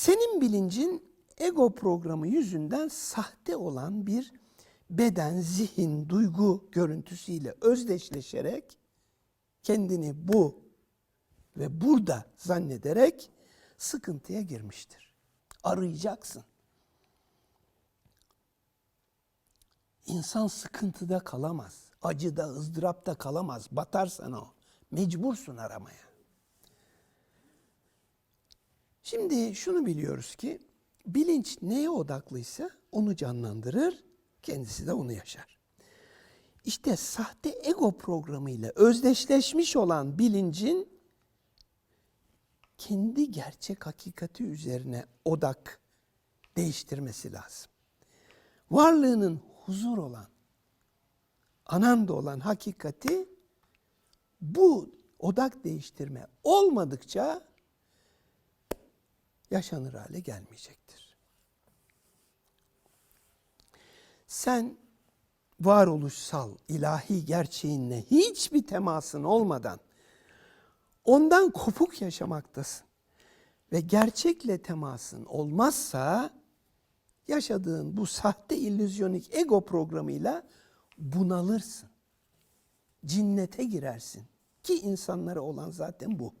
Senin bilincin ego programı yüzünden sahte olan bir beden, zihin, duygu görüntüsüyle özdeşleşerek kendini bu ve burada zannederek sıkıntıya girmiştir. Arayacaksın. İnsan sıkıntıda kalamaz. Acıda, ızdırapta kalamaz. Batarsan o. Mecbursun aramaya. Şimdi şunu biliyoruz ki bilinç neye odaklıysa onu canlandırır, kendisi de onu yaşar. İşte sahte ego programıyla özdeşleşmiş olan bilincin kendi gerçek hakikati üzerine odak değiştirmesi lazım. Varlığının huzur olan, ananda olan hakikati bu odak değiştirme olmadıkça yaşanır hale gelmeyecektir. Sen varoluşsal, ilahi gerçeğinle hiçbir temasın olmadan ondan kopuk yaşamaktasın. Ve gerçekle temasın olmazsa yaşadığın bu sahte illüzyonik ego programıyla bunalırsın. Cinnete girersin. Ki insanlara olan zaten bu.